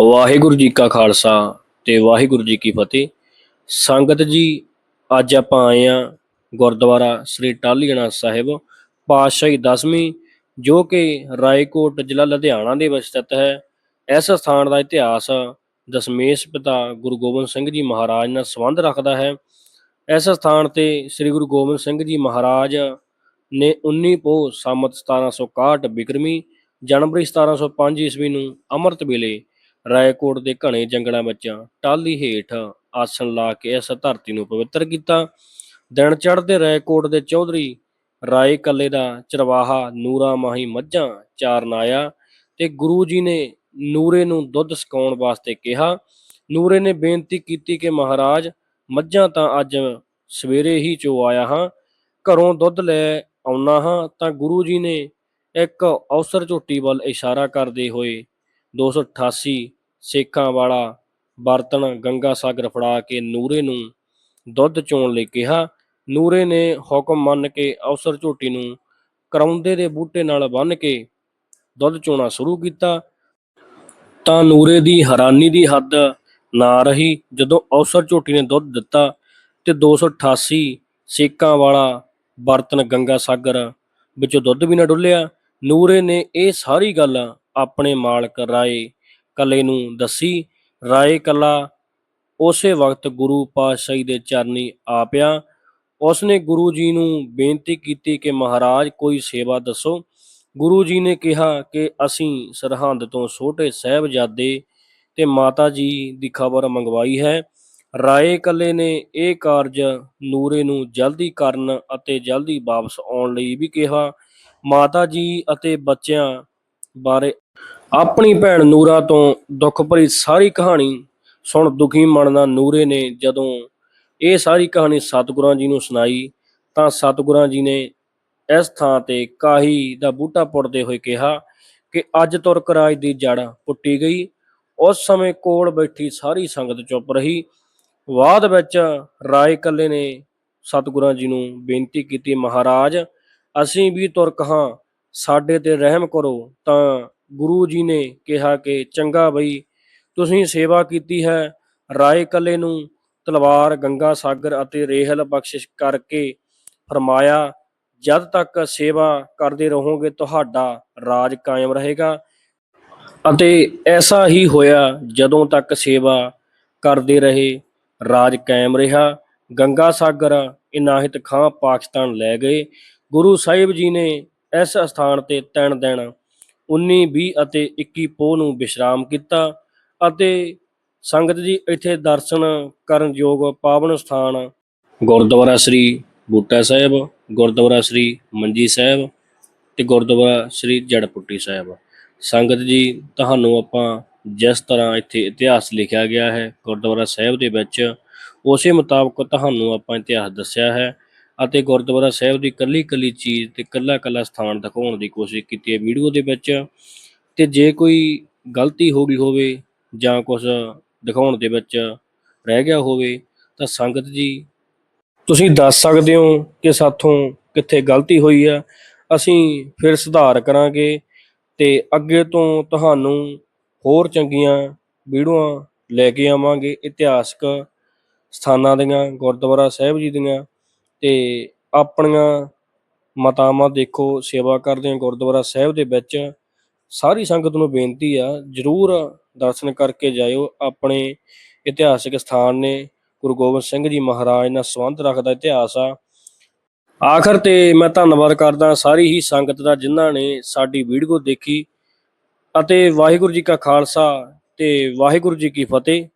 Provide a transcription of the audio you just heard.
ਵਾਹਿਗੁਰੂ ਜੀ ਕਾ ਖਾਲਸਾ ਤੇ ਵਾਹਿਗੁਰੂ ਜੀ ਕੀ ਫਤਿਹ। ਸੰਗਤ ਜੀ, ਅੱਜ ਆਪਾਂ ਆਏ ਆ ਗੁਰਦੁਆਰਾ ਸ੍ਰੀ ਟਾਲੀਆਣਾ ਸਾਹਿਬ, ਪਾਤਸ਼ਾਹੀ ਦਸਵੀਂ, ਜੋ ਕਿ ਰਾਏਕੋਟ ਜ਼ਿਲ੍ਹਾ ਲੁਧਿਆਣਾ ਦੇ ਵਿੱਚ ਸਥਿਤ ਹੈ। ਇਸ ਸਥਾਨ ਦਾ ਇਤਿਹਾਸ ਦਸ਼ਮੇਸ਼ ਪਿਤਾ ਗੁਰੂ ਗੋਬਿੰਦ ਸਿੰਘ ਜੀ ਮਹਾਰਾਜ ਨਾਲ ਸੰਬੰਧ ਰੱਖਦਾ ਹੈ। ਇਸ ਸਥਾਨ ਤੇ ਸ੍ਰੀ ਗੁਰੂ ਗੋਬਿੰਦ ਸਿੰਘ ਜੀ ਮਹਾਰਾਜ ਨੇ 19 ਪੋਹ ਸੰਮਤ 1761 ਬਿਕਰਮੀ, ਜਨਵਰੀ 1705 ਈਸਵੀ ਨੂੰ ਅੰਮ੍ਰਿਤ ਵੇਲੇ ਰਾਏਕੋਟ ਦੇ ਘਣੇ ਜੰਗਲਾਂ ਵਿੱਚ ਟਾਹਲੀ ਹੇਠ ਆਸਣ ਲਾ ਕੇ ਇਸ ਧਰਤੀ ਨੂੰ ਪਵਿੱਤਰ ਕੀਤਾ। ਦਿਨ ਚੜ੍ਹਦੇ ਰਾਏਕੋਟ ਦੇ ਚੌਧਰੀ ਰਾਏ ਕੱਲੇ ਦਾ ਚਰਵਾਹਾ ਨੂਰਾ ਮਾਹੀ ਮੱਝਾਂ ਚਾਰਨ ਆਇਆ ਤੇ ਗੁਰੂ ਜੀ ਨੇ ਨੂਰੇ ਨੂੰ ਦੁੱਧ ਸਕਾਉਣ ਵਾਸਤੇ ਕਿਹਾ। ਨੂਰੇ ਨੇ ਬੇਨਤੀ ਕੀਤੀ ਕਿ ਮਹਾਰਾਜ, ਮੱਝਾਂ ਤਾਂ ਅੱਜ ਸਵੇਰੇ ਹੀ ਚੋ ਆਇਆ ਹਾਂ, ਘਰੋਂ ਦੁੱਧ ਲੈ ਆਉਣਾ ਹਾਂ, ਤਾਂ ਗੁਰੂ ਜੀ ਨੇ ਇੱਕ ਔਸਰ ਝੋਟੀ ਵੱਲ ਇਸ਼ਾਰਾ ਕਰਦੇ ਹੋਏ 288 ਸੇਖਾਂ ਵਾਲਾ ਬਰਤਨ ਗੰਗਾ ਸਾਗਰ ਫੜਾ ਕੇ ਨੂਰੇ ਨੂੰ ਦੁੱਧ ਚੋਣ ਲਈ ਕਿਹਾ। ਨੂਰੇ ਨੇ ਹੁਕਮ ਮੰਨ ਕੇ ਅਵਸਰ ਝੋਟੀ ਨੂੰ ਕਰਾਉਂਦੇ ਦੇ ਬੂਟੇ ਨਾਲ ਬੰਨ੍ਹ ਕੇ ਦੁੱਧ ਚੋਣਾ ਸ਼ੁਰੂ ਕੀਤਾ। ਤਾਂ ਨੂਰੇ ਦੀ ਹੈਰਾਨੀ ਦੀ ਹੱਦ ਨਾ ਰਹੀ। ਜਦੋਂ ਅਵਸਰ ਝੋਟੀ ਨੇ ਦੁੱਧ ਦਿੱਤਾ ਤੇ 288 ਸੇਕਾਂ ਵਾਲਾ ਬਰਤਨ ਗੰਗਾ ਸਾਗਰ ਵਿੱਚੋਂ ਦੁੱਧ ਵੀ ਨਾ ਡੁੱਲਿਆ। ਨੂਰੇ ਨੇ ਇਹ ਸਾਰੀ ਗੱਲ ਆਪਣੇ ਮਾਲਕ ਰਾਏ ਕਲੇ ਨੂੰ ਦੱਸੀ, ਰਾਏ ਕਲਾ। ਉਸੇ ਵਕਤ ਗੁਰੂ ਪਾਤਸ਼ਾਹੀ ਦੇ ਚਰਨੀ ਆ ਪਿਆ। ਉਸਨੇ ਗੁਰੂ ਜੀ ਨੂੰ ਬੇਨਤੀ ਕੀਤੀ ਕਿ ਮਹਾਰਾਜ ਕੋਈ ਸੇਵਾ ਦੱਸੋ। ਗੁਰੂ ਜੀ ਨੇ ਕਿਹਾ ਕਿ ਅਸੀਂ ਸਰਹੰਦ ਤੋਂ ਛੋਟੇ ਸਾਹਿਬਜ਼ਾਦੇ ਤੇ ਮਾਤਾ ਜੀ ਦੀ ਖਬਰ ਮੰਗਵਾਈ ਹੈ। ਰਾਏ ਕੱਲੇ ਨੇ ਇਹ ਕਾਰਜ ਨੂਰੇ ਨੂੰ ਜਲਦੀ ਕਰਨ ਅਤੇ ਜਲਦੀ ਵਾਪਸ ਆਉਣ ਲਈ ਵੀ ਕਿਹਾ। ਮਾਤਾ ਜੀ ਅਤੇ ਬੱਚਿਆਂ ਬਾਰੇ ਆਪਣੀ ਭੈਣ ਨੂਰਾ ਤੋਂ ਦੁੱਖ ਭਰੀ ਸਾਰੀ ਕਹਾਣੀ ਸੁਣ ਦੁਖੀ ਮਨ ਨਾਲ ਨੂਰੇ ਨੇ ਜਦੋਂ ਇਹ ਸਾਰੀ ਕਹਾਣੀ ਸਤਿਗੁਰਾਂ ਜੀ ਨੂੰ ਸੁਣਾਈ, ਤਾਂ ਸਤਿਗੁਰਾਂ ਜੀ ਨੇ ਇਸ ਥਾਂ ਤੇ ਕਾਹੀ ਦਾ ਬੂਟਾ ਪੁੱਟਦੇ ਹੋਏ ਕਿਹਾ ਕਿ ਅੱਜ ਤੁਰਕ ਰਾਜ ਦੀ ਜੜ ਪੁੱਟੀ ਗਈ। ਉਸ ਸਮੇਂ ਕੋਲ ਬੈਠੀ ਸਾਰੀ ਸੰਗਤ ਚੁੱਪ ਰਹੀ। ਬਾਅਦ ਵਿੱਚ ਰਾਏ ਕੱਲੇ ਨੇ ਸਤਿਗੁਰਾਂ ਜੀ ਨੂੰ ਬੇਨਤੀ ਕੀਤੀ, ਮਹਾਰਾਜ, ਅਸੀਂ ਵੀ ਤੁਰਕ ਹਾਂ ਸਾਡੇ ਤੇ ਰਹਿਮ ਕਰੋ, ਤਾਂ ਗੁਰੂ ਜੀ ਨੇ ਕਿਹਾ ਕਿ ਚੰਗਾ ਬਈ, ਤੁਸੀਂ ਸੇਵਾ ਕੀਤੀ ਹੈ ਰਾਏ ਕਲੇ ਨੂੰ, ਤਲਵਾਰ, ਗੰਗਾ ਸਾਗਰ ਅਤੇ ਰੇਹਲ ਬਖਸ਼ਿਸ਼ ਕਰਕੇ ਫਰਮਾਇਆ, ਜਦ ਤੱਕ ਸੇਵਾ ਕਰਦੇ ਰਹੋਗੇ ਤੁਹਾਡਾ ਰਾਜ ਕਾਇਮ ਰਹੇਗਾ। ਅਤੇ ਐਸਾ ਹੀ ਹੋਇਆ ਜਦੋਂ ਤੱਕ ਸੇਵਾ ਕਰਦੇ ਰਹੇ, ਰਾਜ ਕਾਇਮ ਰਿਹਾ। ਗੰਗਾ ਸਾਗਰ ਇਨਾਇਤ ਖਾਂ ਪਾਕਿਸਤਾਨ ਲੈ ਗਏ। ਗੁਰੂ ਸਾਹਿਬ ਜੀ ਨੇ ਇਸ ਸਥਾਨ ਤੇ ਤੈਨ ਦਿਨ 19 20 ਅਤੇ 21 ਪੋਹ ਨੂੰ ਵਿਸ਼ਰਾਮ ਕੀਤਾ ਅਤੇ ਸੰਗਤ ਜੀ ਇੱਥੇ ਦਰਸ਼ਨ ਕਰਨ ਯੋਗ ਪਾਵਨ ਸਥਾਨ ਗੁਰਦੁਆਰਾ ਸ੍ਰੀ ਬੂਟਾ ਸਾਹਿਬ, ਗੁਰਦੁਆਰਾ ਸ੍ਰੀ ਮੰਜੀ ਸਾਹਿਬ ਤੇ ਗੁਰਦੁਆਰਾ ਸ੍ਰੀ ਜੜਪੁੱਟੀ ਸਾਹਿਬ। ਸੰਗਤ ਜੀ, ਤੁਹਾਨੂੰ ਆਪਾਂ ਜਿਸ ਤਰ੍ਹਾਂ ਇੱਥੇ ਇਤਿਹਾਸ ਲਿਖਿਆ ਗਿਆ ਹੈ ਗੁਰਦੁਆਰਾ ਸਾਹਿਬ ਦੇ ਵਿੱਚ, ਉਸੇ ਮੁਤਾਬਕ ਤੁਹਾਨੂੰ ਆਪਾਂ ਇਤਿਹਾਸ ਦੱਸਿਆ ਹੈ। ਅਤੇ ਗੁਰਦੁਆਰਾ ਸਾਹਿਬ ਦੀ ਕੱਲੀ ਕੱਲੀ ਚੀਜ਼ ਤੇ ਕੱਲਾ ਕੱਲਾ ਸਥਾਨ ਦਿਖਾਉਣ ਦੀ ਕੋਸ਼ਿਸ਼ ਕੀਤੀ ਹੈ ਵੀਡੀਓ ਦੇ ਵਿੱਚ। ਤੇ ਜੇ ਕੋਈ ਗਲਤੀ ਹੋ ਗਈ ਹੋਵੇ ਜਾਂ ਕੁਝ ਦਿਖਾਉਣ ਦੇ ਵਿੱਚ ਰਹਿ ਗਿਆ ਹੋਵੇ ਤਾਂ ਸੰਗਤ ਜੀ, ਤੁਸੀਂ ਦੱਸ ਸਕਦੇ ਹੋ ਕਿ ਸਾਥੋਂ ਕਿੱਥੇ ਗਲਤੀ ਹੋਈ ਆ ਅਸੀਂ ਫਿਰ ਸੁਧਾਰ ਕਰਾਂਗੇ ਤੇ ਅੱਗੇ ਤੋਂ ਤੁਹਾਨੂੰ ਹੋਰ ਚੰਗੀਆਂ ਵੀਡੀਓਆਂ ਲੈ ਕੇ ਆਵਾਂਗੇ ਇਤਿਹਾਸਕ ਸਥਾਨਾਂ ਦੀਆਂ, ਗੁਰਦੁਆਰਾ ਸਾਹਿਬ ਜੀ ਦੀਆਂ। ਤੇ ਆਪਣੀਆਂ ਮਾਤਾਵਾਂ ਦੇਖੋ, ਸੇਵਾ ਕਰਦੇ ਹਾਂ ਗੁਰਦੁਆਰਾ ਸਾਹਿਬ ਦੇ ਵਿੱਚ। ਸਾਰੀ ਸੰਗਤ ਨੂੰ ਬੇਨਤੀ ਆ, ਜਰੂਰ ਦਰਸ਼ਨ ਕਰਕੇ ਜਾਇਓ। ਆਪਣੇ ਇਤਿਹਾਸਿਕ ਸਥਾਨ ਨੇ, ਗੁਰੂ ਗੋਬਿੰਦ ਸਿੰਘ ਜੀ ਮਹਾਰਾਜ ਨਾਲ ਸੰਬੰਧ ਰੱਖਦਾ ਇਤਿਹਾਸ ਆ। ਆਖਰ ਤੇ ਮੈਂ ਧੰਨਵਾਦ ਕਰਦਾ ਸਾਰੀ ਹੀ ਸੰਗਤ ਦਾ, ਜਿਨ੍ਹਾਂ ਨੇ ਸਾਡੀ ਵੀਡੀਓ ਦੇਖੀ। ਅਤੇ ਵਾਹਿਗੁਰੂ ਜੀ ਕਾ ਖਾਲਸਾ ਤੇ ਵਾਹਿਗੁਰੂ ਜੀ ਕੀ ਫਤਿਹ।